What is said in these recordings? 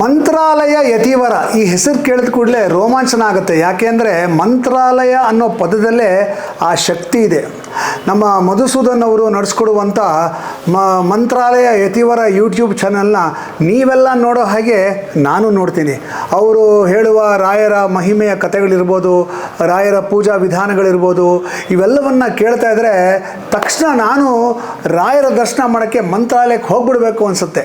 ಮಂತ್ರಾಲಯ ಯತಿವರ. ಈ ಹೆಸರು ಕೇಳಿದ ಕೂಡಲೇ ರೋಮಾಂಚನ ಆಗುತ್ತೆ ಯಾಕೆಂದರೆ ಮಂತ್ರಾಲಯ ಅನ್ನೋ ಪದದಲ್ಲೇ ಆ ಶಕ್ತಿ ಇದೆ. ನಮ್ಮ ಮಧುಸೂದನ್ ಅವರು ನಡೆಸ್ಕೊಡುವಂಥ ಮ, ಮಂತ್ರಾಲಯ ಯತಿವರ ಯೂಟ್ಯೂಬ್ ಚಾನಲ್ನ ನೀವೆಲ್ಲ ನೋಡೋ ಹಾಗೆ ನಾನು ನೋಡ್ತೀನಿ. ಅವರು ಹೇಳುವ ರಾಯರ ಮಹಿಮೆಯ ಕಥೆಗಳಿರ್ಬೋದು, ರಾಯರ ಪೂಜಾ ವಿಧಾನಗಳಿರ್ಬೋದು, ಇವೆಲ್ಲವನ್ನು ಕೇಳ್ತಾ ಇದ್ದರೆ ತಕ್ಷಣ ನಾನು ರಾಯರ ದರ್ಶನ ಮಾಡೋಕ್ಕೆ ಮಂತ್ರಾಲಯಕ್ಕೆ ಹೋಗ್ಬಿಡ್ಬೇಕು ಅನಿಸುತ್ತೆ.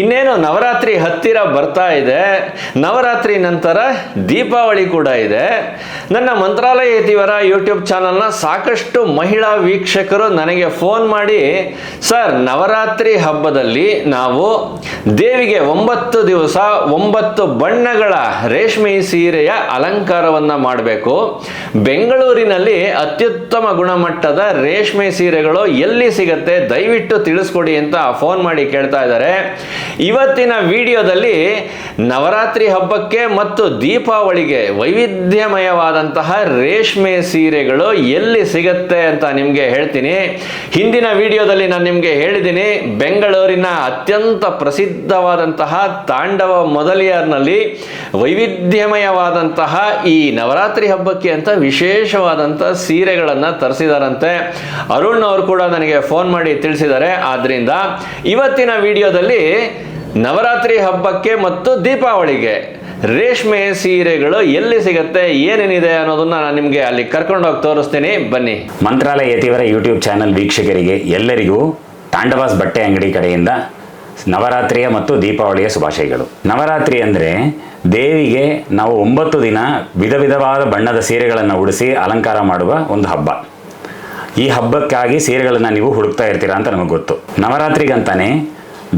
ಇನ್ನೇನು ನವರಾತ್ರಿ ಹತ್ತಿರ ಬರ್ತಾ ಇದೆ, ನವರಾತ್ರಿ ನಂತರ ದೀಪಾವಳಿ ಕೂಡ ಇದೆ. ನನ್ನ ಮಂತ್ರಾಲಯ ಯತಿವರ ಯೂಟ್ಯೂಬ್ ಚಾನಲ್ನ ಸಾಕಷ್ಟು ಮಹಿಳಾ ವೀಕ್ಷಕರು ನನಗೆ ಫೋನ್ ಮಾಡಿ, ಸರ್, ನವರಾತ್ರಿ ಹಬ್ಬದಲ್ಲಿ ನಾವು ದೇವಿಗೆ ಒಂಬತ್ತು ದಿವಸ ಒಂಬತ್ತು ಬಣ್ಣಗಳ ರೇಷ್ಮೆ ಸೀರೆಯ ಅಲಂಕಾರವನ್ನು ಮಾಡಬೇಕು. ಬೆಂಗಳೂರಿನಲ್ಲಿ ಅತ್ಯುತ್ತಮ ಗುಣಮಟ್ಟದ ರೇಷ್ಮೆ ಸೀರೆಗಳು ಎಲ್ಲಿ ಸಿಗತ್ತೆ ದಯವಿಟ್ಟು ತಿಳಿಸ್ಕೊಡಿ ಅಂತ ಫೋನ್ ಮಾಡಿ ಕೇಳ್ತಾ ಇದ್ದಾರೆ. ಇವತ್ತಿನ ವಿಡಿಯೋದಲ್ಲಿ ನವರಾತ್ರಿ ಹಬ್ಬಕ್ಕೆ ಮತ್ತು ದೀಪಾವಳಿಗೆ ವೈವಿಧ್ಯಮಯವಾದಂತಹ ರೇಷ್ಮೆ ಸೀರೆಗಳು ಎಲ್ಲಿ ಸಿಗತ್ತೆ ಅಂತ ನಿಮಗೆ ಹೇಳ್ತೀನಿ. ಹಿಂದಿನ ವಿಡಿಯೋದಲ್ಲಿ ನಾನು ನಿಮಗೆ ಹೇಳಿದ್ದೀನಿ, ಬೆಂಗಳೂರಿನ ಅತ್ಯಂತ ಪ್ರಸಿದ್ಧವಾದಂತಹ ತಾಂಡವ ಮೊದಲಿಯಾರ್ನಲ್ಲಿ ವೈವಿಧ್ಯಮಯವಾದಂತಹ ಈ ನವರಾತ್ರಿ ಹಬ್ಬಕ್ಕೆ ಅಂತ ವಿಶೇಷವಾದಂಥ ಸೀರೆಗಳನ್ನು ತರಿಸಿದಾರಂತೆ. ಅರುಣ್ ಅವರು ಕೂಡ ನನಗೆ ಫೋನ್ ಮಾಡಿ ತಿಳಿಸಿದ್ದಾರೆ. ಆದ್ದರಿಂದ ಇವತ್ತಿನ ವಿಡಿಯೋದಲ್ಲಿ ನವರಾತ್ರಿ ಹಬ್ಬಕ್ಕೆ ಮತ್ತು ದೀಪಾವಳಿಗೆ. ರೇಷ್ಮೆ ಸೀರೆಗಳು ಎಲ್ಲಿ ಸಿಗತ್ತೆ, ಏನೇನಿದೆ ಅನ್ನೋದನ್ನ ನಾನು ನಿಮಗೆ ಅಲ್ಲಿ ಕರ್ಕೊಂಡು ಹೋಗಿ ತೋರಿಸ್ತೀನಿ. ಬನ್ನಿ. ಮಂತ್ರಾಲಯ ಯತಿವರ ಯೂಟ್ಯೂಬ್ ಚಾನಲ್ ವೀಕ್ಷಕರಿಗೆ ಎಲ್ಲರಿಗೂ ತಾಂಡವಾಸ್ ಬಟ್ಟೆ ಅಂಗಡಿ ಕಡೆಯಿಂದ ನವರಾತ್ರಿಯ ಮತ್ತು ದೀಪಾವಳಿಯ ಶುಭಾಶಯಗಳು. ನವರಾತ್ರಿ ಅಂದರೆ ದೇವಿಗೆ ನಾವು ಒಂಬತ್ತು ದಿನ ವಿಧ ವಿಧವಾದ ಬಣ್ಣದ ಸೀರೆಗಳನ್ನು ಉಡಿಸಿ ಅಲಂಕಾರ ಮಾಡುವ ಒಂದು ಹಬ್ಬ. ಈ ಹಬ್ಬಕ್ಕಾಗಿ ಸೀರೆಗಳನ್ನು ನೀವು ಹುಡುಕ್ತಾ ಇರ್ತೀರಾ ಅಂತ ನಮಗೆ ಗೊತ್ತು. ನವರಾತ್ರಿಗಂತಾನೆ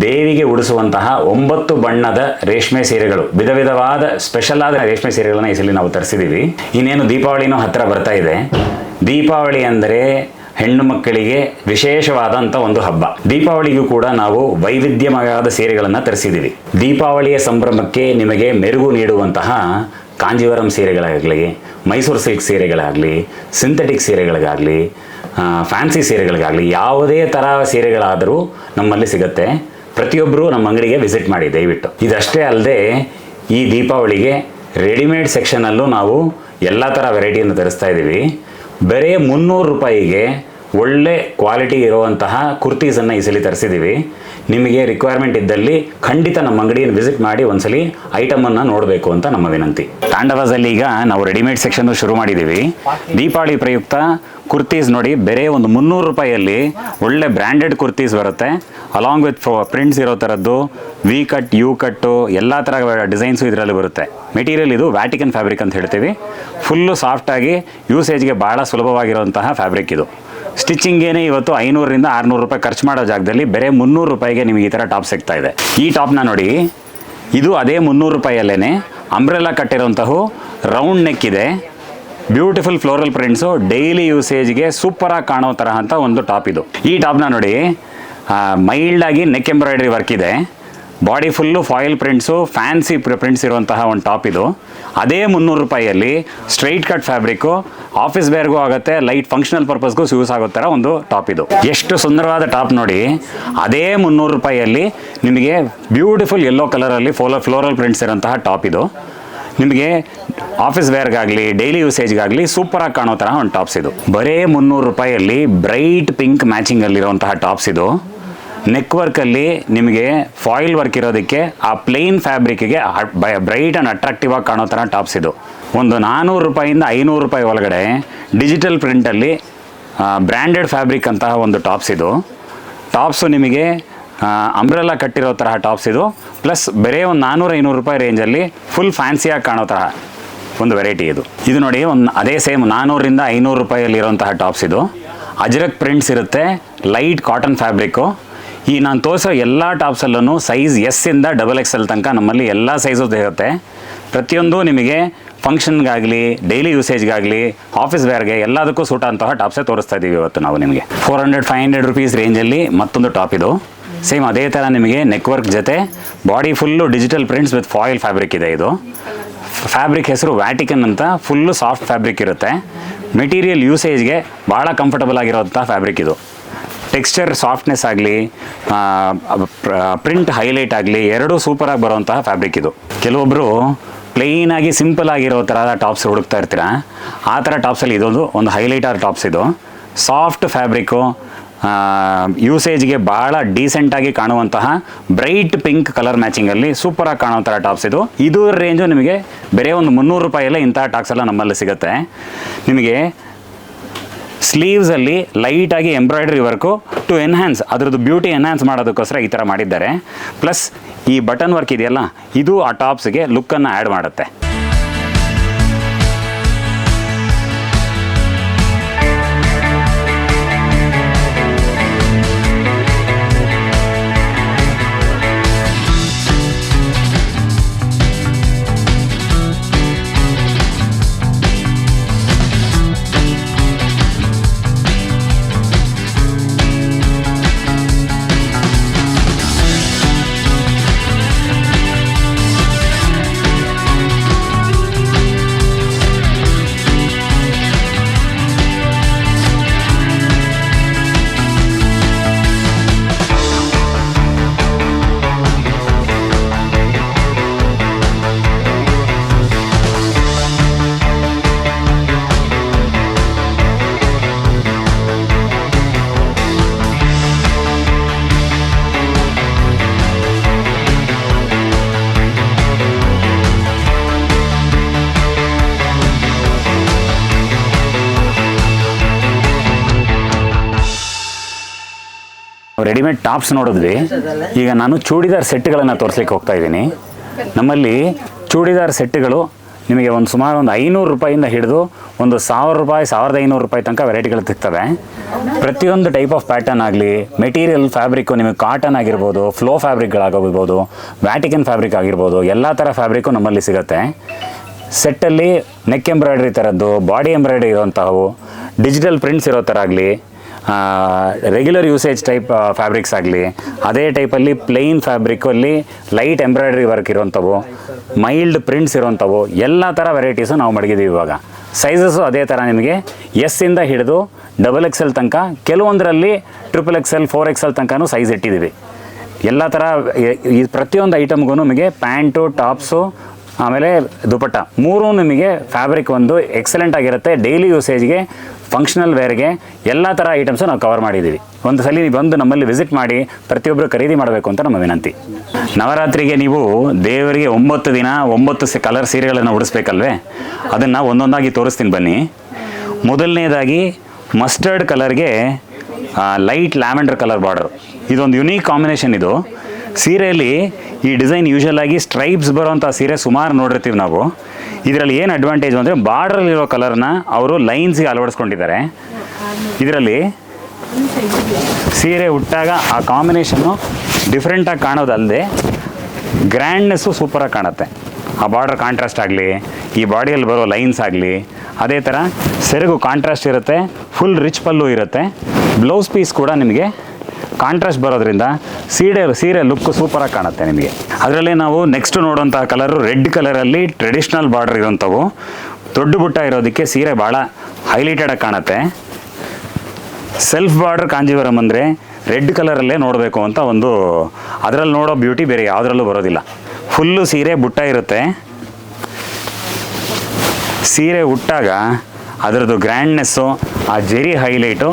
ದೇವಿಗೆ ಉಡಿಸುವಂತಹ ಒಂಬತ್ತು ಬಣ್ಣದ ರೇಷ್ಮೆ ಸೀರೆಗಳು ವಿಧ ವಿಧವಾದ ಸ್ಪೆಷಲ್ ಆದ ರೇಷ್ಮೆ ಸೀರೆಗಳನ್ನು ಈ ನಾವು ತರಿಸಿದ್ದೀವಿ ಇನ್ನೇನು ದೀಪಾವಳಿನೂ ಹತ್ತಿರ ಬರ್ತಾ ಇದೆ. ದೀಪಾವಳಿ ಅಂದರೆ ಹೆಣ್ಣು ಮಕ್ಕಳಿಗೆ ವಿಶೇಷವಾದಂಥ ಒಂದು ಹಬ್ಬ. ದೀಪಾವಳಿಗೂ ಕೂಡ ನಾವು ವೈವಿಧ್ಯಮಯವಾದ ಸೀರೆಗಳನ್ನು ತರಿಸಿದ್ದೀವಿ ದೀಪಾವಳಿಯ ಸಂಭ್ರಮಕ್ಕೆ ನಿಮಗೆ ಮೆರುಗು ನೀಡುವಂತಹ ಕಾಂಜೀವರಂ ಸೀರೆಗಳಾಗಲಿ, ಮೈಸೂರು ಸಿಲ್ಕ್ ಸೀರೆಗಳಾಗಲಿ ಸಿಂಥೆಟಿಕ್ ಸೀರೆಗಳಿಗಾಗಲಿ ಫ್ಯಾನ್ಸಿ ಸೀರೆಗಳಿಗಾಗಲಿ ಯಾವುದೇ ಥರ ಸೀರೆಗಳಾದರೂ ನಮ್ಮಲ್ಲಿ ಸಿಗುತ್ತೆ. ಪ್ರತಿಯೊಬ್ಬರು ನಮ್ಮ ಅಂಗಡಿಗೆ ವಿಸಿಟ್ ಮಾಡಿ, ದಯವಿಟ್ಟು. ಇದಷ್ಟೇ ಅಲ್ಲದೆ ಈ ದೀಪಾವಳಿಗೆ ರೆಡಿಮೇಡ್ ಸೆಕ್ಷನಲ್ಲೂ ನಾವು ಎಲ್ಲ ಥರ ವೆರೈಟಿಯನ್ನು ತರಿಸ್ತಾ ಇದ್ದೀವಿ. ಬರೀ ಮುನ್ನೂರು ರೂಪಾಯಿಗೆ ಒಳ್ಳೆ ಕ್ವಾಲಿಟಿ ಇರುವಂತಹ ಕುರ್ತೀಸನ್ನು ಈ ಸಲ ತರಿಸಿದ್ದೀವಿ. ನಿಮಗೆ ರಿಕ್ವೈರ್ಮೆಂಟ್ ಇದ್ದಲ್ಲಿ ಖಂಡಿತ ನಮ್ಮ ಅಂಗಡಿಯನ್ನು ವಿಸಿಟ್ ಮಾಡಿ ಒಂದ್ಸಲಿ ಐಟಮನ್ನು ನೋಡಬೇಕು ಅಂತ ನಮ್ಮ ವಿನಂತಿ. ತಾಂಡವಾಸಲ್ಲಿ ಈಗ ನಾವು ರೆಡಿಮೇಡ್ ಸೆಕ್ಷನ್ ಶುರು ಮಾಡಿದ್ದೀವಿ. ದೀಪಾವಳಿ ಪ್ರಯುಕ್ತ ಕುರ್ತೀಸ್ ನೋಡಿ, ಬೇರೆ ಒಂದು ಮುನ್ನೂರು ರೂಪಾಯಿಯಲ್ಲಿ ಒಳ್ಳೆ ಬ್ರ್ಯಾಂಡೆಡ್ ಕುರ್ತೀಸ್ ಬರುತ್ತೆ. ಅಲಾಂಗ್ ವಿತ್ ಪ್ರಿಂಟ್ಸ್ ಇರೋ ಥರದ್ದು ವಿ ಕಟ್ ಯು ಕಟ್ಟು ಎಲ್ಲ ಥರ ಡಿಸೈನ್ಸು ಇದರಲ್ಲಿ ಬರುತ್ತೆ. ಮೆಟೀರಿಯಲ್ ಇದು ವ್ಯಾಟಿಕನ್ ಫ್ಯಾಬ್ರಿಕ್ ಅಂತ ಹೇಳ್ತೀವಿ. ಫುಲ್ಲು ಸಾಫ್ಟಾಗಿ ಯೂಸೇಜ್ಗೆ ಭಾಳ ಸುಲಭವಾಗಿರುವಂತಹ ಫ್ಯಾಬ್ರಿಕ್ ಇದು. ಸ್ಟಿಚಿಂಗೇನೆ ಇವತ್ತು ಐನೂರರಿಂದ ಆರುನೂರು ರೂಪಾಯಿ ಖರ್ಚು ಮಾಡೋ ಜಾಗದಲ್ಲಿ ಬೇರೆ ಮುನ್ನೂರು ರೂಪಾಯಿಗೆ ನಿಮಗೆ ಈ ಥರ ಟಾಪ್ ಸಿಗ್ತಾ ಇದೆ. ಈ ಟಾಪ್ನ ನೋಡಿ, ಇದು ಅದೇ ಮುನ್ನೂರು ರೂಪಾಯಲ್ಲೇ ಅಂಬ್ರೆಲ್ಲ ಕಟ್ಟಿರೋಂತಹ ರೌಂಡ್ ನೆಕ್ ಇದೆ. ಬ್ಯೂಟಿಫುಲ್ ಫ್ಲೋರಲ್ ಪ್ರಿಂಟ್ಸು ಡೈಲಿ ಯೂಸೇಜ್ಗೆ ಸೂಪರಾಗಿ ಕಾಣೋ ತರಹ ಅಂತ ಒಂದು ಟಾಪ್ ಇದು. ಈ ಟಾಪ್ನ ನೋಡಿ ಮೈಲ್ಡಾಗಿ ನೆಕ್ ಎಂಬ್ರಾಯ್ಡ್ರಿ ವರ್ಕ್ ಇದೆ. Body full foil prints fancy prints ಇರುವಂತಹ ಒಂದು ಟಾಪ್ ಇದು. ಅದೇ ಮುನ್ನೂರು ರೂಪಾಯಿಯಲ್ಲಿ ಸ್ಟ್ರೈಟ್ ಕಟ್ ಫ್ಯಾಬ್ರಿಕ್ಕು ಆಫೀಸ್ ವೇರ್ಗೂ ಆಗುತ್ತೆ ಲೈಟ್ ಫಂಕ್ಷನಲ್ ಪರ್ಪಸ್ಗೂ ಯೂಸ್ ಆಗೋ ಥರ ಒಂದು ಟಾಪ್ ಇದು. ಎಷ್ಟು ಸುಂದರವಾದ ಟಾಪ್ ನೋಡಿ, ಅದೇ ಮುನ್ನೂರು ರೂಪಾಯಿಯಲ್ಲಿ ನಿಮಗೆ ಬ್ಯೂಟಿಫುಲ್ ಯೆಲ್ಲೋ ಕಲರಲ್ಲಿ ಫೋಲ ಫ್ಲೋರಲ್ ಪ್ರಿಂಟ್ಸ್ ಇರೋಂತಹ ಟಾಪ್ ಇದು. ನಿಮಗೆ ಆಫೀಸ್ ವೇರ್ಗಾಗಲಿ ಡೈಲಿ ಯೂಸೇಜ್ಗಾಗಲಿ ಸೂಪರಾಗಿ ಕಾಣೋ ಥರ ಒಂದು ಟಾಪ್ಸ್ ಇದು. ಬರೇ ಮುನ್ನೂರು ರೂಪಾಯಿಯಲ್ಲಿ ಬ್ರೈಟ್ ಪಿಂಕ್ ಮ್ಯಾಚಿಂಗಲ್ಲಿರುವಂತಹ ಟಾಪ್ಸ್ ಇದು. ನೆಕ್ ವರ್ಕಲ್ಲಿ ನಿಮಗೆ ಫಾಯಿಲ್ ವರ್ಕ್ ಇರೋದಕ್ಕೆ ಆ ಪ್ಲೇನ್ ಫ್ಯಾಬ್ರಿಕ್ಗೆ ಬ್ರೈಟ್ ಆ್ಯಂಡ್ ಅಟ್ರಾಕ್ಟಿವ್ ಆಗಿ ಕಾಣೋ ಥರ ಟಾಪ್ಸ್ ಇದು. ಒಂದು ನಾನ್ನೂರು ರೂಪಾಯಿಂದ ಐನೂರು ರೂಪಾಯಿ ಒಳಗಡೆ ಡಿಜಿಟಲ್ ಪ್ರಿಂಟಲ್ಲಿ ಬ್ರ್ಯಾಂಡೆಡ್ ಫ್ಯಾಬ್ರಿಕ್ ಅಂತಹ ಒಂದು ಟಾಪ್ಸ್ ಇದು. ಟಾಪ್ಸು ನಿಮಗೆ ಅಂಬ್ರೆಲ್ಲ ಕಟ್ಟಿರೋ ತರಹ ಟಾಪ್ಸ್ ಇದು. ಪ್ಲಸ್ ಬೇರೆ ಒಂದು ನಾನ್ನೂರು ಐನೂರು ರೂಪಾಯಿ ರೇಂಜಲ್ಲಿ ಫುಲ್ ಫ್ಯಾನ್ಸಿಯಾಗಿ ಕಾಣೋ ತರಹ ಒಂದು ವೆರೈಟಿ ಇದು. ಇದು ನೋಡಿ ಒಂದು ಅದೇ ಸೇಮ್ ನಾನ್ನೂರರಿಂದ ಐನೂರು ರೂಪಾಯಲ್ಲಿ ಇರೋಂತಹ ಟಾಪ್ಸ್ ಇದು. ಅಜರಕ್ ಪ್ರಿಂಟ್ಸ್ ಇರುತ್ತೆ ಲೈಟ್ ಕಾಟನ್ ಫ್ಯಾಬ್ರಿಕ್ಕು ಈ ನಾನು ತೋರಿಸೋ ಎಲ್ಲ ಟಾಪ್ಸಲ್ಲೂ ಸೈಜ್ ಎಸ್ ಇಂದ ಡಬಲ್ ಎಕ್ಸ್ ಎಲ್ ತನಕ ನಮ್ಮಲ್ಲಿ ಎಲ್ಲ ಸೈಜು ಇರುತ್ತೆ. ಪ್ರತಿಯೊಂದು ನಿಮಗೆ ಫಂಕ್ಷನ್ಗಾಗಲಿ ಡೈಲಿ ಯೂಸೇಜ್ಗಾಗಲಿ ಆಫೀಸ್ ವೇರ್ಗೆ ಎಲ್ಲದಕ್ಕೂ ಸೂಟ್ ಅಂತಹ ಟಾಪ್ಸೇ ತೋರಿಸ್ತಾ ಇದ್ದೀವಿ ಇವತ್ತು ನಾವು ನಿಮಗೆ. Four hundred five hundred rupees ರೇಂಜಲ್ಲಿ ಮತ್ತೊಂದು ಟಾಪ್ ಇದು. ಸೇಮ್ ಅದೇ ಥರ ನಿಮಗೆ ನೆಟ್ವರ್ಕ್ ಜೊತೆ body full digital prints with foil fabric ಇದೆ ಇದು. ಫ್ಯಾಬ್ರಿಕ್ ಹೆಸರು ವ್ಯಾಟಿಕನ್ ಅಂತ ಫುಲ್ಲು ಸಾಫ್ಟ್ ಫ್ಯಾಬ್ರಿಕ್ ಇರುತ್ತೆ. ಮೆಟೀರಿಯಲ್ ಯೂಸೇಜ್ಗೆ ಭಾಳ ಕಂಫರ್ಟಬಲ್ ಆಗಿರೋಂಥ ಫ್ಯಾಬ್ರಿಕ್ ಇದು. ಟೆಕ್ಸ್ಚರ್ ಸಾಫ್ಟ್ನೆಸ್ ಆಗಲಿ ಪ್ರಿಂಟ್ ಹೈಲೈಟ್ ಆಗಲಿ, ಎರಡೂ ಸೂಪರಾಗಿ ಬರುವಂತಹ ಫ್ಯಾಬ್ರಿಕ್ ಇದು. ಕೆಲವೊಬ್ಬರು ಪ್ಲೇನಾಗಿ ಸಿಂಪಲ್ ಆಗಿರೋ ಥರ ಟಾಪ್ಸ್ ಹುಡುಕ್ತಾ ಇರ್ತೀರ? ಆ ಥರ ಟಾಪ್ಸಲ್ಲಿ ಇದೊಂದು, ಒಂದು ಹೈಲೈಟರ್ ಟಾಪ್ಸ್ ಇದು. ಸಾಫ್ಟ್ ಫ್ಯಾಬ್ರಿಕ್ಕು ಯೂಸೇಜ್ಗೆ ಭಾಳ ಡೀಸೆಂಟಾಗಿ ಕಾಣುವಂತಹ ಬ್ರೈಟ್ ಪಿಂಕ್ ಕಲರ್ ಮ್ಯಾಚಿಂಗಲ್ಲಿ ಸೂಪರಾಗಿ ಕಾಣೋ ಥರ ಟಾಪ್ಸ್ ಇದು. ಇದು ರೇಂಜು ನಿಮಗೆ ಬೇರೆ ಒಂದು ಮುನ್ನೂರು ರೂಪಾಯಲ್ಲೇ ಇಂಥ ಟಾಕ್ಸ್ ಎಲ್ಲ ನಮ್ಮಲ್ಲಿ ಸಿಗುತ್ತೆ. ನಿಮಗೆ ಸ್ಲೀವ್ಸಲ್ಲಿ ಲೈಟಾಗಿ ಎಂಬ್ರಾಯ್ಡ್ರಿ ವರ್ಕು ಟು ಎನ್ಹ್ಯಾನ್ಸ್ ಅದರದ್ದು ಬ್ಯೂಟಿ ಎನ್ಹ್ಯಾನ್ಸ್ ಮಾಡೋದಕ್ಕೋಸ್ಕರ ಈ ಥರ ಮಾಡಿದ್ದಾರೆ. ಪ್ಲಸ್ ಈ ಬಟನ್ ವರ್ಕ್ ಇದೆಯಲ್ಲ, ಇದು ಆ ಟಾಪ್ಸ್ಗೆ ಲುಕ್ಕನ್ನು ಆ್ಯಡ್ ಮಾಡುತ್ತೆ. ರೆಡಿಮೇಡ್ ಟಾಪ್ಸ್ ನೋಡಿದ್ವಿ. ಈಗ ನಾನು ಚೂಡಿದಾರ್ ಸೆಟ್ಗಳನ್ನು ತೋರಿಸ್ಲಿಕ್ಕೆ ಹೋಗ್ತಾ ಇದ್ದೀನಿ. ನಮ್ಮಲ್ಲಿ ಚೂಡಿದಾರ್ ಸೆಟ್ಗಳು ನಿಮಗೆ ಒಂದು ಸುಮಾರು ಒಂದು ಐನೂರು ರೂಪಾಯಿಂದ ಹಿಡಿದು ಒಂದು ಸಾವಿರ ರೂಪಾಯಿ, ಸಾವಿರದ ಐನೂರು ರೂಪಾಯಿ ತನಕ ವೆರೈಟಿಗಳು ಸಿಗ್ತವೆ. ಪ್ರತಿಯೊಂದು ಟೈಪ್ ಆಫ್ ಪ್ಯಾಟರ್ನ್ ಆಗಲಿ, ಮೆಟೀರಿಯಲ್ ಫ್ಯಾಬ್ರಿಕ್ಕು ನಿಮಗೆ ಕಾಟನ್ ಆಗಿರ್ಬೋದು, ಫ್ಲೋ ಫ್ಯಾಬ್ರಿಕ್ಗಳಾಗಿರ್ಬೋದು, ವ್ಯಾಟಿಕನ್ ಫ್ಯಾಬ್ರಿಕ್ ಆಗಿರ್ಬೋದು, ಎಲ್ಲ ಥರ ಫ್ಯಾಬ್ರಿಕ್ಕು ನಮ್ಮಲ್ಲಿ ಸಿಗುತ್ತೆ. ಸೆಟ್ಟಲ್ಲಿ ನೆಕ್ ಎಂಬ್ರಾಯ್ಡ್ರಿ ಥರದ್ದು ಬಾಡಿ ಎಂಬ್ರಾಯ್ಡ್ರಿ ಇರುವಂತಹವು ಡಿಜಿಟಲ್ ಪ್ರಿಂಟ್ಸ್ ಇರೋ ಥರ ಆಗಲಿ ರೆಗ್ಯುಲರ್ ಯೂಸೇಜ್ ಟೈಪ್ ಫ್ಯಾಬ್ರಿಕ್ಸ್ ಆಗಲಿ, ಅದೇ ಟೈಪಲ್ಲಿ ಪ್ಲೈನ್ ಫ್ಯಾಬ್ರಿಕಲ್ಲಿ ಲೈಟ್ ಎಂಬ್ರಾಯ್ಡ್ರಿ ವರ್ಕ್ ಇರೋಂಥವು ಮೈಲ್ಡ್ ಪ್ರಿಂಟ್ಸ್ ಇರೋಂಥವು ಎಲ್ಲ ಥರ ವೆರೈಟೀಸು ನಾವು ಮಡಗಿದ್ದೀವಿ ಇವಾಗ. ಸೈಜಸ್ಸು ಅದೇ ಥರ ನಿಮಗೆ ಎಸ್ ಇಂದ ಹಿಡಿದು ಡಬಲ್ ಎಕ್ಸ್ ಎಲ್ ತನಕ, ಕೆಲವೊಂದರಲ್ಲಿ triple X L four X L ತನಕನೂ ಸೈಜ್ ಇಟ್ಟಿದ್ದೀವಿ. ಎಲ್ಲ ಥರ ಈ ಪ್ರತಿಯೊಂದು ಐಟಮ್ಗೂ ನಿಮಗೆ ಪ್ಯಾಂಟು ಟಾಪ್ಸು ಆಮೇಲೆ ದುಪಟ್ಟ, ಮೂರೂ ನಿಮಗೆ ಫ್ಯಾಬ್ರಿಕ್ ಒಂದು ಎಕ್ಸಲೆಂಟ್ ಆಗಿರುತ್ತೆ. ಡೈಲಿ ಯೂಸೇಜ್ಗೆ ಫಂಕ್ಷನಲ್ ವೇರ್ಗೆ ಎಲ್ಲ ಥರ ಐಟಮ್ಸು ನಾವು ಕವರ್ ಮಾಡಿದ್ದೀವಿ. ಒಂದು ಸಲ ನೀವು ಬಂದು ನಮ್ಮಲ್ಲಿ ವಿಸಿಟ್ ಮಾಡಿ ಪ್ರತಿಯೊಬ್ಬರು ಖರೀದಿ ಮಾಡಬೇಕು ಅಂತ ನಮ್ಮ ವಿನಂತಿ. ನವರಾತ್ರಿಗೆ ನೀವು ದೇವರಿಗೆ ಒಂಬತ್ತು ದಿನ, ಒಂಬತ್ತು ಸೆ ಕಲರ್ ಸೀರೆಗಳನ್ನು ಉಡಿಸ್ಬೇಕಲ್ವೇ? ಅದನ್ನು ಒಂದೊಂದಾಗಿ ತೋರಿಸ್ತೀನಿ ಬನ್ನಿ. ಮೊದಲನೇದಾಗಿ ಮಸ್ಟರ್ಡ್ ಕಲರ್ಗೆ ಲೈಟ್ ಲ್ಯಾವೆಂಡರ್ ಕಲರ್ ಬಾರ್ಡರ್ ಇದೊಂದು ಯುನೀಕ್ ಕಾಂಬಿನೇಷನ್ ಇದು. ಸೀರೆಯಲ್ಲಿ ಈ ಡಿಸೈನ್ ಯೂಶಲ್ ಆಗಿ ಸ್ಟ್ರೈಪ್ಸ್ ಬರೋವಂಥ ಸೀರೆ ಸುಮಾರು ನೋಡಿರ್ತೀವಿ ನಾವು. ಇದರಲ್ಲಿ ಏನು ಅಡ್ವಾಂಟೇಜ್ ಅಂದರೆ ಬಾರ್ಡ್ರಲ್ಲಿರೋ ಕಲರ್ನ ಅವರು ಲೈನ್ಸ್ಗೆ ಅಳವಡಿಸ್ಕೊಂಡಿದ್ದಾರೆ. ಇದರಲ್ಲಿ ಸೀರೆ ಉಟ್ಟಾಗ ಆ ಕಾಂಬಿನೇಷನ್ನು ಡಿಫ್ರೆಂಟಾಗಿ ಕಾಣೋದಲ್ಲದೆ ಗ್ರ್ಯಾಂಡ್ನೆಸ್ಸು ಸೂಪರಾಗಿ ಕಾಣುತ್ತೆ. ಆ ಬಾರ್ಡರ್ ಕಾಂಟ್ರಾಸ್ಟ್ ಆಗಲಿ, ಈ ಬಾಡಿಯಲ್ಲಿ ಬರೋ ಲೈನ್ಸ್ ಆಗಲಿ, ಅದೇ ಥರ ಸೆರಗು ಕಾಂಟ್ರಾಸ್ಟ್ ಇರುತ್ತೆ ಫುಲ್ ರಿಚ್ ಪಲ್ಲು ಇರುತ್ತೆ. ಬ್ಲೌಸ್ ಪೀಸ್ ಕೂಡ ನಿಮಗೆ ಕಾಂಟ್ರಾಸ್ಟ್ ಬರೋದ್ರಿಂದ ಸೀರೆ ಸೀರೆ ಲುಕ್ ಸೂಪರಾಗಿ ಕಾಣುತ್ತೆ ನಿಮಗೆ. ಅದರಲ್ಲಿ ನಾವು ನೆಕ್ಸ್ಟ್ ನೋಡುವಂಥ ಕಲರು ರೆಡ್ ಕಲರಲ್ಲಿ ಟ್ರೆಡಿಷ್ನಲ್ ಬಾರ್ಡರ್ ಇರೋಂಥವು ದೊಡ್ಡ ಬುಟ್ಟ ಇರೋದಕ್ಕೆ ಸೀರೆ ಭಾಳ ಹೈಲೈಟೆಡಾಗಿ ಕಾಣುತ್ತೆ. ಸೆಲ್ಫ್ ಬಾರ್ಡರ್ ಕಾಂಜೀವರಂ ಅಂದರೆ ರೆಡ್ ಕಲರಲ್ಲೇ ನೋಡಬೇಕು ಅಂತ ಒಂದು ಅದರಲ್ಲಿ ನೋಡೋ ಬ್ಯೂಟಿ ಬೇರೆ ಯಾವುದ್ರಲ್ಲೂ ಬರೋದಿಲ್ಲ. ಫುಲ್ಲು ಸೀರೆ ಬುಟ್ಟ ಇರುತ್ತೆ. ಸೀರೆ ಉಟ್ಟಾಗ ಅದರದ್ದು ಗ್ರ್ಯಾಂಡ್ನೆಸ್ಸು ಆ ಜೆರಿ ಹೈಲೈಟು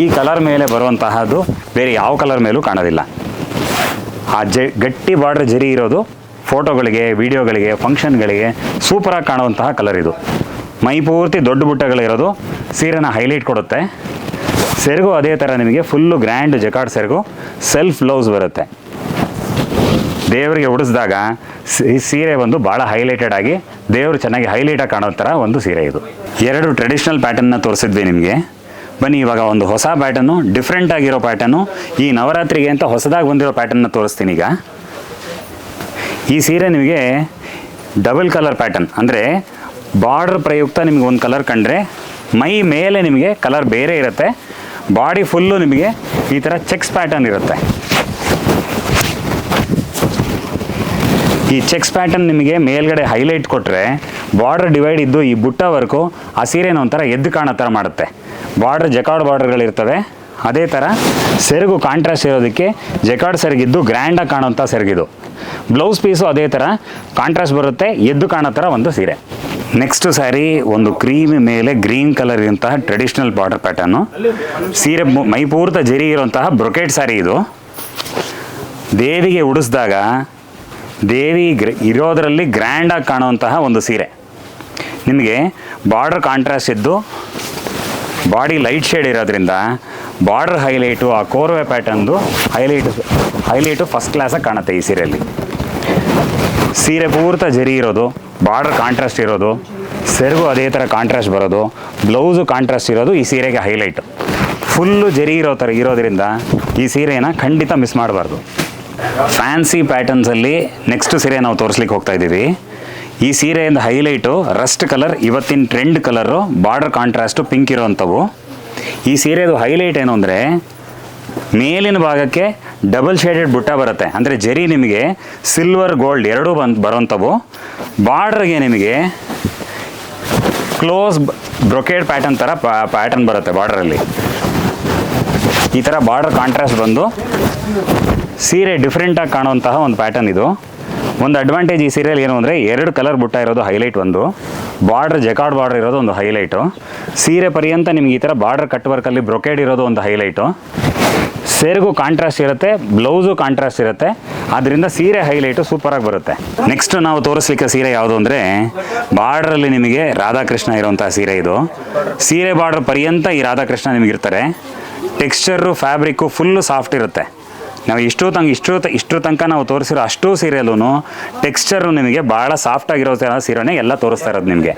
ಈ ಕಲರ್ ಮೇಲೆ ಬರುವಂತಹದ್ದು ಬೇರೆ ಯಾವ ಕಲರ್ ಮೇಲೂ ಕಾಣೋದಿಲ್ಲ. ಆ ಜೆ, ಗಟ್ಟಿ ಬಾರ್ಡರ್ ಜರಿ ಇರೋದು ಫೋಟೋಗಳಿಗೆ, ವಿಡಿಯೋಗಳಿಗೆ ಫಂಕ್ಷನ್ಗಳಿಗೆ ಸೂಪರಾಗಿ ಕಾಣುವಂತಹ ಕಲರ್ ಇದು. ಮೈ ಪೂರ್ತಿ ದೊಡ್ಡ ಬುಟ್ಟಗಳಿರೋದು ಸೀರೆನ ಹೈಲೈಟ್ ಕೊಡುತ್ತೆ. ಸೆರಗು ಅದೇ ಥರ ನಿಮಗೆ ಫುಲ್ಲು ಗ್ರ್ಯಾಂಡ್ ಜಕಾಡ್ ಸೆರಗು ಸೆಲ್ಫ್ ಬ್ಲೌಸ್ ಬರುತ್ತೆ. ದೇವರಿಗೆ ಉಡಿಸಿದಾಗ ಈ ಸೀರೆ ಒಂದು ಭಾಳ ಹೈಲೈಟೆಡ್ ಆಗಿ ದೇವರು ಚೆನ್ನಾಗಿ ಹೈಲೈಟಾಗಿ ಕಾಣೋ ಥರ ಒಂದು ಸೀರೆ ಇದು. ಎರಡು ಟ್ರೆಡಿಷ್ನಲ್ ಪ್ಯಾಟರ್ನ್ನ ತೋರಿಸಿದ್ವಿ ನಿಮಗೆ. ಬನ್ನಿ, ಇವಾಗ ಒಂದು ಹೊಸ ಪ್ಯಾಟರ್ನು ಡಿಫ್ರೆಂಟ್ ಆಗಿರೋ ಪ್ಯಾಟರ್ನು ಈ ನವರಾತ್ರಿಗೆ ಅಂತ ಹೊಸದಾಗಿ ಬಂದಿರೋ ಪ್ಯಾಟರ್ನ ತೋರಿಸ್ತೀನಿ ಈಗ. ಈ ಸೀರೆ ನಿಮಗೆ ಡಬಲ್ ಕಲರ್ ಪ್ಯಾಟರ್ನ್ ಅಂದರೆ ಬಾರ್ಡ್ರ್ ಪ್ರಯುಕ್ತ ನಿಮಗೆ ಒಂದು ಕಲರ್ ಕಂಡ್ರೆ, ಮೈ ಮೇಲೆ ನಿಮಗೆ ಕಲರ್ ಬೇರೆ ಇರುತ್ತೆ ಬಾಡಿ ಫುಲ್ಲು ನಿಮಗೆ ಈ ಥರ ಚೆಕ್ಸ್ ಪ್ಯಾಟರ್ನ್ ಇರುತ್ತೆ. ಈ ಚೆಕ್ಸ್ ಪ್ಯಾಟರ್ನ್ ನಿಮಗೆ ಮೇಲ್ಗಡೆ ಹೈಲೈಟ್ ಕೊಟ್ಟರೆ ಬಾರ್ಡರ್ ಡಿವೈಡ್ ಇದ್ದು ಈ ಬುಟ್ಟ ವರ್ಕು ಆ ಸೀರೆನ ಒಂಥರ ಎದ್ದು ಕಾಣೋ ಥರ ಮಾಡುತ್ತೆ. ಬಾರ್ಡರ್, ಜಕಾರ್ಡ್ ಬಾರ್ಡರ್ಗಳಿರ್ತವೆ. ಅದೇ ಥರ ಸೆರಗು ಕಾಂಟ್ರಾಸ್ಟ್ ಇರೋದಕ್ಕೆ ಜಕಾರ್ಡ್ ಸೆರಗಿದ್ದು ಗ್ರ್ಯಾಂಡಾಗಿ ಕಾಣೋಂಥ ಸೆರಗಿದು. ಬ್ಲೌಸ್ ಪೀಸು ಅದೇ ಥರ ಕಾಂಟ್ರಾಸ್ಟ್ ಬರುತ್ತೆ, ಎದ್ದು ಕಾಣೋ ಥರ ಒಂದು ಸೀರೆ. ನೆಕ್ಸ್ಟ್ ಸ್ಯಾರಿ ಒಂದು ಕ್ರೀಮ್ ಮೇಲೆ ಗ್ರೀನ್ ಕಲರ್ ಇರುವಂತಹ ಟ್ರೆಡಿಷ್ನಲ್ ಬಾರ್ಡರ್ ಪ್ಯಾಟರ್ನು ಸೀರೆ ಮೈಪೂರ್ತ ಜರಿ ಇರುವಂತಹ ಬ್ರೊಕೆಟ್ ಸ್ಯಾರಿ ಇದು. ದೇವಿಗೆ ಉಡಿಸಿದಾಗ ದೇವಿ ಗ್ರ ಇರೋದರಲ್ಲಿ ಗ್ರ್ಯಾಂಡಾಗಿ ಕಾಣುವಂತಹ ಒಂದು ಸೀರೆ. ನಿಮಗೆ ಬಾರ್ಡರ್ ಕಾಂಟ್ರಾಸ್ಟ್ ಇದ್ದು ಬಾಡಿ ಲೈಟ್ ಶೇಡ್ ಇರೋದ್ರಿಂದ ಬಾರ್ಡರ್ ಹೈಲೈಟು, ಆ ಕೋರ್ವೆ ಪ್ಯಾಟರ್ನ್ದು ಹೈಲೈಟ್, ಹೈಲೈಟು ಫಸ್ಟ್ ಕ್ಲಾಸಾಗಿ ಕಾಣುತ್ತೆ ಈ ಸೀರೆಯಲ್ಲಿ. ಸೀರೆ ಪೂರ್ತ ಜರಿ ಇರೋದು, ಬಾರ್ಡರ್ ಕಾಂಟ್ರಾಸ್ಟ್ ಇರೋದು, ಸೆರಗು ಅದೇ ಥರ ಕಾಂಟ್ರಾಸ್ಟ್ ಬರೋದು ಬ್ಲೌಸು ಕಾಂಟ್ರಾಸ್ಟ್ ಇರೋದು ಈ ಸೀರೆಗೆ ಹೈಲೈಟ್. ಫುಲ್ಲು ಜರಿ ಇರೋ ಥರ ಇರೋದ್ರಿಂದ ಈ ಸೀರೆನ ಖಂಡಿತ ಮಿಸ್ ಮಾಡಬಾರ್ದು. ಫ್ಯಾನ್ಸಿ ಪ್ಯಾಟರ್ನ್ಸಲ್ಲಿ ನೆಕ್ಸ್ಟ್ ಸೀರೆ ನಾವು ತೋರಿಸ್ಲಿಕ್ಕೆ ಹೋಗ್ತಾ ಇದ್ದೀವಿ. ಈ ಸೀರೆಯಿಂದ ಹೈಲೈಟು, ರಸ್ಟ್ ಕಲರ್, ಇವತ್ತಿನ trend colour, border contrast pink ಇರೋವಂಥವು ಈ ಸೀರೆದು ಹೈಲೈಟ್ ಏನು ಅಂದರೆ, ಮೇಲಿನ ಭಾಗಕ್ಕೆ ಡಬಲ್ ಶೇಡೆಡ್ ಬುಟ್ಟ ಬರುತ್ತೆ. ಅಂದರೆ ಜರಿ ನಿಮಗೆ ಸಿಲ್ವರ್ ಗೋಲ್ಡ್ ಎರಡೂ ಬಂದು ಬರೋಂಥವು. ಬಾರ್ಡ್ರಿಗೆ ನಿಮಗೆ ಕ್ಲೋಸ್ ಬ್ರೊಕೇಡ್ ಪ್ಯಾಟರ್ನ್ ಥರ ಪ್ಯಾಟರ್ನ್ ಬರುತ್ತೆ ಬಾರ್ಡ್ರಲ್ಲಿ. ಈ ಥರ ಬಾರ್ಡರ್ ಕಾಂಟ್ರಾಸ್ಟ್ ಬಂದು ಸೀರೆ ಡಿಫ್ರೆಂಟಾಗಿ ಕಾಣುವಂತಹ ಒಂದು ಪ್ಯಾಟರ್ನ್ ಇದು. ಒಂದು ಅಡ್ವಾಂಟೇಜ್ ಈ ಸೀರಿಯಲ್ ಏನು ಅಂದರೆ ಎರಡು ಕಲರ್ ಬುಟ್ಟ ಇರೋದು ಹೈಲೈಟ್ ಒಂದು ಬಾರ್ಡರ್ ಜೆಕಾರ್ಡ್ ಬಾರ್ಡರ್ ಇರೋದು ಒಂದು ಹೈಲೈಟು ಸೀರೆ ಪರ್ಯಂತ ನಿಮ್ಗೆ ಈ ಥರ ಬಾರ್ಡರ್ ಕಟ್ ವರ್ಕಲ್ಲಿ ಬ್ರೊಕೇಡ್ ಇರೋದು ಒಂದು ಹೈಲೈಟು ಸೇರಿಗೂ ಕಾಂಟ್ರಾಸ್ಟ್ ಇರುತ್ತೆ ಬ್ಲೌಸು ಕಾಂಟ್ರಾಸ್ಟ್ ಇರುತ್ತೆ. ಆದ್ದರಿಂದ ಸೀರೆ ಹೈಲೈಟು ಸೂಪರಾಗಿ ಬರುತ್ತೆ. ನೆಕ್ಸ್ಟ್ ನಾವು ತೋರಿಸ್ಲಿಕ್ಕೆ ಸೀರೆ ಯಾವುದು ಅಂದರೆ ಬಾರ್ಡ್ರಲ್ಲಿ ನಿಮಗೆ ರಾಧಾಕೃಷ್ಣ ಇರುವಂಥ ಸೀರೆ ಇದು. ಸೀರೆ ಬಾರ್ಡರ್ ಪರ್ಯಂತ ಈ ರಾಧಾಕೃಷ್ಣ ನಿಮಗಿರ್ತಾರೆ ಟೆಕ್ಸ್ಚರು ಫ್ಯಾಬ್ರಿಕ್ಕು ಫುಲ್ಲು ಸಾಫ್ಟ್ ಇರುತ್ತೆ. ನಾವು ಇಷ್ಟು ತನಕ ಇಷ್ಟು ಇಷ್ಟು ತನಕ ನಾವು ತೋರಿಸಿರೋ ಅಷ್ಟು ಸೀರೆಯಲ್ಲೂ ಟೆಕ್ಸ್ಚರು ನಿಮಗೆ ಭಾಳ ಸಾಫ್ಟ್ ಆಗಿರೋ ಥರ ಸೀರೆನೇ ಎಲ್ಲ ತೋರಿಸ್ತಾ ಇರೋದು ನಿಮಗೆ.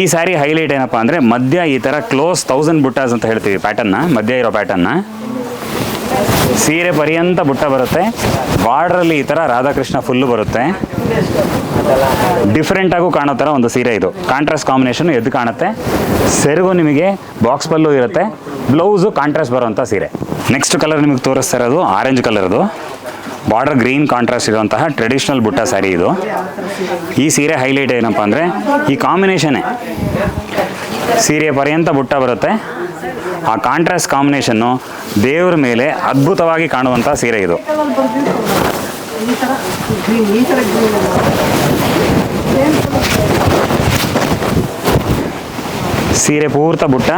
ಈ ಸಾರಿ ಹೈಲೈಟ್ ಏನಪ್ಪ ಅಂದರೆ ಮಧ್ಯ ಈ ಥರ ಕ್ಲೋಸ್ ತೌಸಂಡ್ ಬುಟ್ಟಾಸ್ ಅಂತ ಹೇಳ್ತೀವಿ ಪ್ಯಾಟರ್ನ ಮಧ್ಯ ಇರೋ ಪ್ಯಾಟರ್ನ ಸೀರೆ ಪರ್ಯಂತ ಬುಟ್ಟ ಬರುತ್ತೆ ಬಾರ್ಡ್ರಲ್ಲಿ ಈ ಥರ ರಾಧಾಕೃಷ್ಣ ಫುಲ್ಲು ಬರುತ್ತೆ. ಡಿಫ್ರೆಂಟ್ ಆಗೂ ಕಾಣೋ ಥರ ಒಂದು ಸೀರೆ ಇದು. ಕಾಂಟ್ರಾಸ್ಟ್ ಕಾಂಬಿನೇಷನ್ ಎದ್ದು ಕಾಣುತ್ತೆ. ಸೆರಗು ನಿಮಗೆ ಬಾಕ್ಸ್ ಪಲ್ಲು ಇರುತ್ತೆ. ಬ್ಲೌಸು ಕಾಂಟ್ರಾಸ್ಟ್ ಬರುವಂಥ ಸೀರೆ. ನೆಕ್ಸ್ಟ್ ಕಲರ್ ನಿಮಗೆ ತೋರಿಸ್ತಾ ಇರೋದು ಆರೆಂಜ್ ಕಲರ್ದು ಬಾರ್ಡರ್ ಗ್ರೀನ್ ಕಾಂಟ್ರಾಸ್ಟ್ ಇರುವಂತಹ ಟ್ರೆಡಿಷ್ನಲ್ ಬುಟ್ಟ ಸ್ಯಾರಿ ಇದು. ಈ ಸೀರೆ ಹೈಲೈಟ್ ಏನಪ್ಪ ಅಂದರೆ ಈ ಕಾಂಬಿನೇಷನೇ ಸೀರೆ ಪರ್ಯಂತ ಬುಟ್ಟ ಬರುತ್ತೆ. ಆ ಕಾಂಟ್ರಾಸ್ಟ್ ಕಾಂಬಿನೇಷನ್ನು ದೇವ್ರ ಮೇಲೆ ಅದ್ಭುತವಾಗಿ ಕಾಣುವಂಥ ಸೀರೆ ಇದು. ಸೀರೆ ಪೂರ್ತ ಬುಟ್ಟ.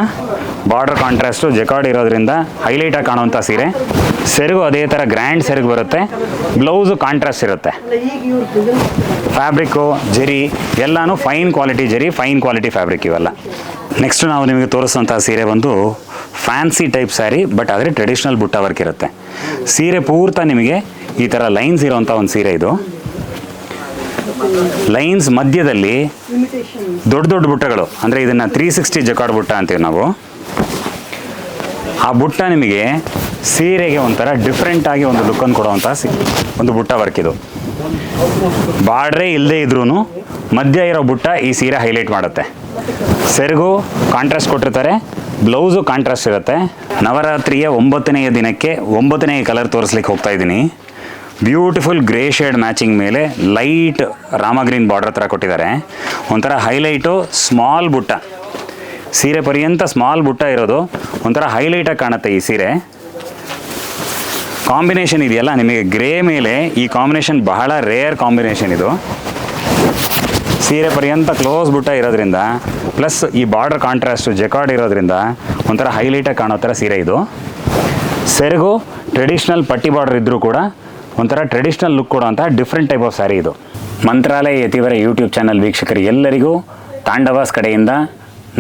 ಬಾರ್ಡರ್ ಕಾಂಟ್ರಾಸ್ಟು ಜಕಾರ್ಡ್ ಇರೋದ್ರಿಂದ ಹೈಲೈಟಾಗಿ ಕಾಣುವಂಥ ಸೀರೆ. ಸೆರಗು ಅದೇ ಥರ ಗ್ರ್ಯಾಂಡ್ ಸೆರಗು ಬರುತ್ತೆ. ಬ್ಲೌಸು ಕಾಂಟ್ರಾಸ್ಟ್ ಇರುತ್ತೆ. ಫ್ಯಾಬ್ರಿಕ್ಕು, ಜರಿ, ಎಲ್ಲನೂ ಫೈನ್ ಕ್ವಾಲಿಟಿ ಜರಿ, ಫೈನ್ ಕ್ವಾಲಿಟಿ ಫ್ಯಾಬ್ರಿಕ್ ಇವೆಲ್ಲ. ನೆಕ್ಸ್ಟ್ ನಾವು ನಿಮಗೆ ತೋರಿಸುವಂಥ ಸೀರೆ ಬಂದು ಫ್ಯಾನ್ಸಿ ಟೈಪ್ ಸ್ಯಾರಿ, ಬಟ್ ಆದರೆ ಟ್ರೆಡಿಷ್ನಲ್ ಬುಟ್ಟ ವರ್ಕ್ ಇರುತ್ತೆ. ಸೀರೆ ಪೂರ್ತ ನಿಮಗೆ ಈ ಥರ ಲೈನ್ಸ್ ಇರೋವಂಥ ಒಂದು ಸೀರೆ ಇದು. ಲೈನ್ಸ್ ಮಧ್ಯದಲ್ಲಿ ದೊಡ್ಡ ದೊಡ್ಡ ಬುಟ್ಟಗಳು, ಅಂದರೆ ಇದನ್ನು ತ್ರೀ ಸಿಕ್ಸ್ಟಿ ಜಕಾಡ್ ಬುಟ್ಟ ಅಂತೀವಿ ನಾವು. ಆ ಬುಟ್ಟ ನಿಮಗೆ ಸೀರೆಗೆ ಒಂಥರ ಡಿಫ್ರೆಂಟ್ ಆಗಿ ಒಂದು ಲುಕ್ಕನ್ನು ಕೊಡುವಂಥ ಸಿ, ಒಂದು ಬುಟ್ಟ ವರ್ಕ್ ಇದು. ಬಾರ್ಡ್ರೇ ಇಲ್ಲದೆ ಇದ್ರೂ ಮಧ್ಯ ಇರೋ ಬುಟ್ಟ ಈ ಸೀರೆ ಹೈಲೈಟ್ ಮಾಡುತ್ತೆ. ಸೆರಗು ಕಾಂಟ್ರಾಸ್ಟ್ ಕೊಟ್ಟಿರ್ತಾರೆ ಬ್ಲೌಸು ಕಾಂಟ್ರಾಸ್ಟ್ ಇರುತ್ತೆ. ನವರಾತ್ರಿಯ ಒಂಬತ್ತನೆಯ ದಿನಕ್ಕೆ ಒಂಬತ್ತನೆಯ ಕಲರ್ ತೋರಿಸ್ಲಿಕ್ಕೆ ಹೋಗ್ತಾ ಇದ್ದೀನಿ. ಬ್ಯೂಟಿಫುಲ್ ಗ್ರೇ ಶೇಡ್ ಮ್ಯಾಚಿಂಗ್ ಮೇಲೆ ಲೈಟ್ ರಾಮ ಗ್ರೀನ್ ಬಾರ್ಡರ್ ಥರ ಕೊಟ್ಟಿದ್ದಾರೆ. ಒಂಥರ ಹೈಲೈಟು ಸ್ಮಾಲ್ ಬುಟ್ಟ. ಸೀರೆ ಪರ್ಯಂತ ಸ್ಮಾಲ್ ಬುಟ್ಟ ಇರೋದು. ಒಂಥರ ಹೈಲೈಟಾಗಿ ಕಾಣುತ್ತೆ ಈ ಸೀರೆ. ಕಾಂಬಿನೇಷನ್ ಇದೆಯಲ್ಲ, ನಿಮಗೆ ಗ್ರೇ ಮೇಲೆ ಈ ಕಾಂಬಿನೇಷನ್ ಬಹಳ ರೇರ್ ಕಾಂಬಿನೇಷನ್ ಇದು. ಸೀರೆ ಪರ್ಯಂತ ಕ್ಲೋಸ್ ಬುಟ್ಟ ಇರೋದ್ರಿಂದ ಪ್ಲಸ್ ಈ ಬಾರ್ಡರ್ ಕಾಂಟ್ರಾಸ್ಟ್ ಜೆಕಾರ್ಡ್ ಇರೋದ್ರಿಂದ ಒಂಥರ ಹೈಲೈಟಾಗಿ ಕಾಣೋ ಥರ ಸೀರೆ ಇದು. ಸೆರಗು ಟ್ರೆಡಿಷ್ನಲ್ ಪಟ್ಟಿ ಬಾರ್ಡರ್ ಇದ್ದರೂ ಕೂಡ ಒಂಥರ ಟ್ರೆಡಿಷ್ನಲ್ ಲುಕ್ ಕೊಡೋವಂಥ ಡಿಫ್ರೆಂಟ್ ಟೈಪ್ ಆಫ್ ಸ್ಯಾರಿ ಇದು. ಮಂತ್ರಾಲಯ ಯತಿವರ ಯೂಟ್ಯೂಬ್ ಚಾನಲ್ ವೀಕ್ಷಕರು ಎಲ್ಲರಿಗೂ ತಾಂಡವಾಸ್ ಕಡೆಯಿಂದ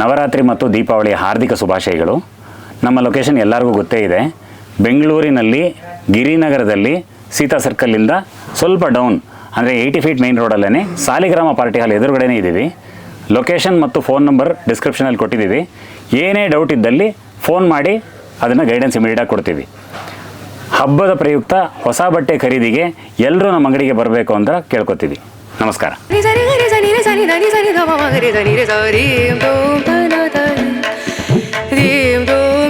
ನವರಾತ್ರಿ ಮತ್ತು ದೀಪಾವಳಿಯ ಹಾರ್ದಿಕ ಶುಭಾಶಯಗಳು. ನಮ್ಮ ಲೊಕೇಶನ್ ಎಲ್ಲರಿಗೂ ಗೊತ್ತೇ ಇದೆ. ಬೆಂಗಳೂರಿನಲ್ಲಿ, ಗಿರಿನಗರದಲ್ಲಿ, ಸೀತಾ ಸರ್ಕಲ್ಲಿಂದ ಸ್ವಲ್ಪ ಡೌನ್ ಅಂದರೆ ಏಯ್ಟಿ ಫೀಟ್ ಮೈನ್ ರೋಡಲ್ಲೇ ಸಾಲಿಗ್ರಾಮ ಪಾರ್ಟಿ ಹಾಲ್ ಎದುರುಗಡೆನೇ ಇದ್ದೀವಿ. ಲೊಕೇಶನ್ ಮತ್ತು ಫೋನ್ ನಂಬರ್ ಡಿಸ್ಕ್ರಿಪ್ಷನಲ್ಲಿ ಕೊಟ್ಟಿದ್ದೀವಿ. ಏನೇ ಡೌಟ್ ಇದ್ದಲ್ಲಿ ಫೋನ್ ಮಾಡಿ ಅದನ್ನು ಗೈಡೆನ್ಸ್ ಇಮಿಡಿಯೇಟಾಗಿ ಕೊಡ್ತೀವಿ. ಹಬ್ಬದ ಪ್ರಯುಕ್ತ ಹೊಸ ಬಟ್ಟೆ ಖರೀದಿಗೆ ಎಲ್ಲರೂ ನಮ್ಮ ಅಂಗಡಿಗೆ ಬರಬೇಕು ಅಂತ ಕೇಳ್ಕೊತೀವಿ. നമസ്കാരം. ധീം ധൂം